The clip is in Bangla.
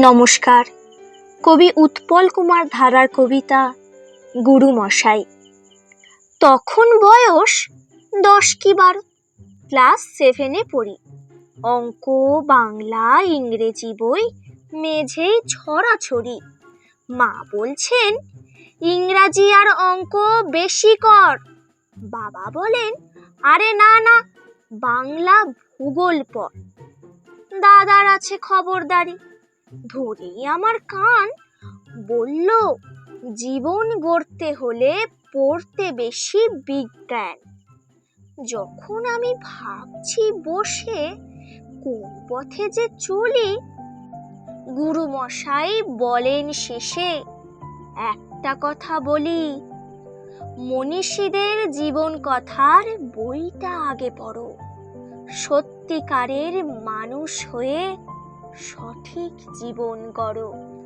নমস্কার। কবি উৎপল কুমার ধারার কবিতা গুরু মশাই। তখন বয়স দশ কি বারো? ক্লাস সেভেনে পড়ি। অঙ্ক, বাংলা, ইংরেজি বই মেঝেই ছড়াছড়ি মা বলছেন, ইংরাজি আর অঙ্ক বেশি কর। বাবা বলেন, আরে না না, বাংলা ভূগোল পড়। দাদার আছে খবরদারি। ধরেই আমার কান। বলল, জীবন গড়তে হলে পড়তে বেশি বিজ্ঞান। যখন আমি ভাবছি বসে কোন পথে যে চলি, গুরুমশাই বলেন শেষে একটা কথা বলি, মনীষীদের জীবন কথার বইটা আগে পড়ো। সত্যিকারের মানুষ হয়ে সঠিক জীবন গড়ো।